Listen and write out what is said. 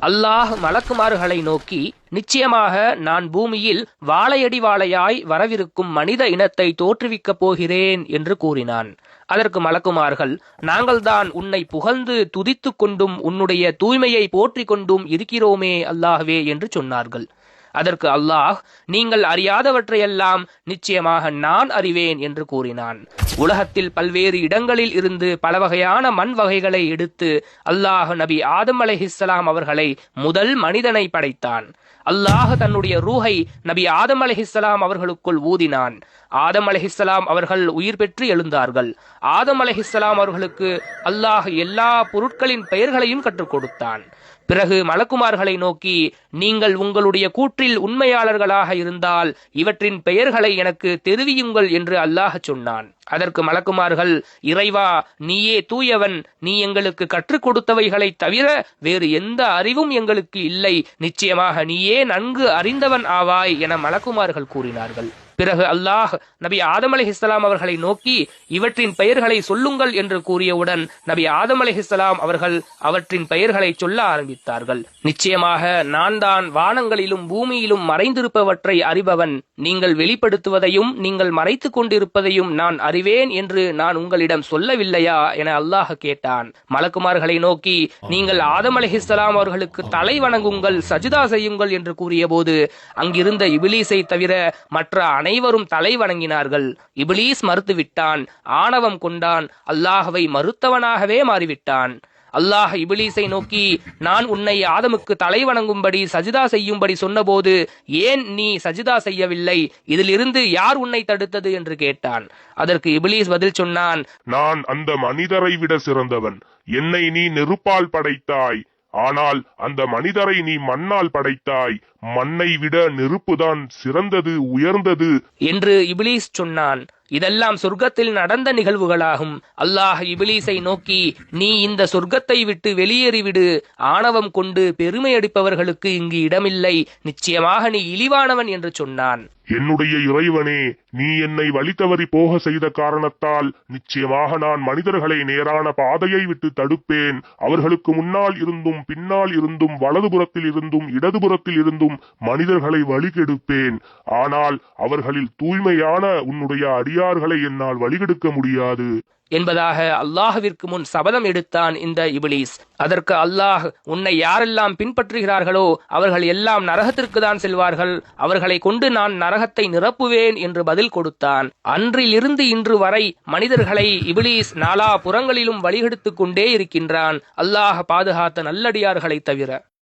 அல்லாஹ் மலக்குமாறுகளை நோக்கி நிச்சயமாக நான் பூமியில் வாழையடி வாழையாய் வரவிருக்கும் மனித இனத்தை தோற்றுவிக்கப் போகிறேன் என்று கூறினான். அதற்கு மலக்குமார்கள் நாங்கள்தான் உன்னை புகழ்ந்து துதித்துக் கொண்டும் உன்னுடைய தூய்மையை போற்றிக் கொண்டும் இருக்கிறோமே அல்லாஹ்வே என்று சொன்னார்கள். அதற்கு அல்லாஹ் நீங்கள் அறியாதவற்றையெல்லாம் நிச்சயமாக நான் அறிவேன் என்று கூறினான். உலகத்தில் பல்வேறு இடங்களில் இருந்து பல வகையான மண் வகைகளை எடுத்து அல்லாஹ் நபி ஆதம் அலஹிஸ்லாம் அவர்களை முதல் மனிதனை படைத்தான். அல்லாஹ் தன்னுடைய ரூஹை நபி ஆதம் அலஹிஸ்லாம் அவர்களுக்குள் ஊதினான். ஆதம் அலஹிஸ்லாம் அவர்கள் உயிர் பெற்று எழுந்தார்கள். ஆதம் அலஹிஸ்லாம் அவர்களுக்கு அல்லாஹ் எல்லா பொருட்களின் பெயர்களையும் கற்றுக் கொடுத்தான். பிறகு மலக்குமார்களை நோக்கி நீங்கள் உங்களுடைய கூற்றில் உண்மையாளர்களாக இருந்தால் இவற்றின் பெயர்களை எனக்கு தெரிவியுங்கள் என்று அல்லாஹ் சொன்னான். அதற்கு மலக்குமார்கள் இறைவா நீயே தூயவன் நீ எங்களுக்கு கற்றுக் கொடுத்தவைகளை தவிர வேறு எந்த அறிவும் எங்களுக்கு இல்லை. நிச்சயமாக நீயே நன்கு அறிந்தவன் ஆவாய் என மலக்குமார்கள் கூறினார்கள். பிறகு அல்லாஹ் நபி ஆதம் அலிஹிஸ்லாம் அவர்களை நோக்கி இவற்றின் பெயர்களை சொல்லுங்கள் என்று கூறியவுடன் நபி ஆதம் அலிஹிஸ்லாம் அவர்கள் அவற்றின் பெயர்களை சொல்ல ஆரம்பித்தார்கள். நிச்சயமாக நான் தான் வானங்களிலும் பூமியிலும் மறைந்திருப்பவற்றை அறிபவன். நீங்கள் வெளிப்படுத்துவதையும் நீங்கள் மறைத்துக் கொண்டிருப்பதையும் நான் அறிவேன் என்று நான் உங்களிடம் சொல்லவில்லையா? என அல்லாஹ் கேட்டான். மலக்குமார்களை நோக்கி நீங்கள் ஆதம் அலிஹிஸ்லாம் அவர்களுக்கு தலை வணங்குங்கள் சஜிதா செய்யுங்கள் என்று கூறியபோது அங்கிருந்த இபிலீஸை தவிர மற்ற அனைவரும் தலை வணங்கினார்கள். இபிலீஸ் மறுத்துவிட்டான். ஆணவம் கொண்டான். அல்லாஹவை மறுத்தவனாகவே மாறிவிட்டான். அல்லாஹ் இபிலீஸை நோக்கி நான் உன்னை ஆதமுக்கு தலை வணங்கும்படி சஜிதா செய்யும்படி சொன்னபோது ஏன் நீ சஜிதா செய்யவில்லை? இதிலிருந்து யார் உன்னை தடுத்தது? என்று கேட்டான். அதற்கு இபிலீஸ் பதில் சொன்னான் நான் அந்த மனிதரை விட சிறந்தவன். என்னை நீ நெருப்பால் படைத்தாய். ஆனால் அந்த மனிதரை நீ மண்ணால் படைத்தாய். மண்ணை விட நெருப்புதான் சிறந்தது உயர்ந்தது. என்று இபிலீஸ் சொன்னான். இதெல்லாம் சொர்க்கத்தில் நடந்த நிகழ்வுகளாகும். அல்லாஹ் இபிலீஸை நோக்கி நீ இந்த சொர்க்கத்தை விட்டு வெளியேறிவிடு. ஆணவம் கொண்டு பெருமை அடிப்பவர்களுக்கு இங்கு இடமில்லை. நிச்சயமாக நீ இழிவானவன் என்று சொன்னான். என்னுடைய இறைவனே நீ என்னை வழித்தவறி போக செய்த காரணத்தால் நிச்சயமாக நான் மனிதர்களை நேரான பாதையை விட்டு தடுப்பேன். அவர்களுக்கு முன்னால் இருந்தும் பின்னால் இருந்தும் வலதுபுறத்தில் இருந்தும் இடதுபுறத்தில் இருந்தும் மனிதர்களை வழிகெடுப்பேன் ஆனால் அவர்களில் தூய்மையான உன்னுடைய அடியார்களை என்னால் வழிகெடுக்க முடியாது. என்பதாக அல்லாஹுவிற்கு முன் சபதம் எடுத்தான் இந்த இபிலீஸ். அதற்கு அல்லாஹ் உன்னை யாரெல்லாம் பின்பற்றுகிறார்களோ அவர்கள் எல்லாம் நரகத்திற்கு தான் செல்வார்கள். அவர்களை கொண்டு நான் நரகத்தை நிரப்புவேன் என்று பதில் கொடுத்தான். அன்றிலிருந்து இன்று வரை மனிதர்களை இபிலீஸ் நாலா புறங்களிலும் வழிகெடுத்துக் கொண்டே இருக்கின்றான். அல்லாஹ் பாதுகாத்த நல்லடியார்களை தவிர.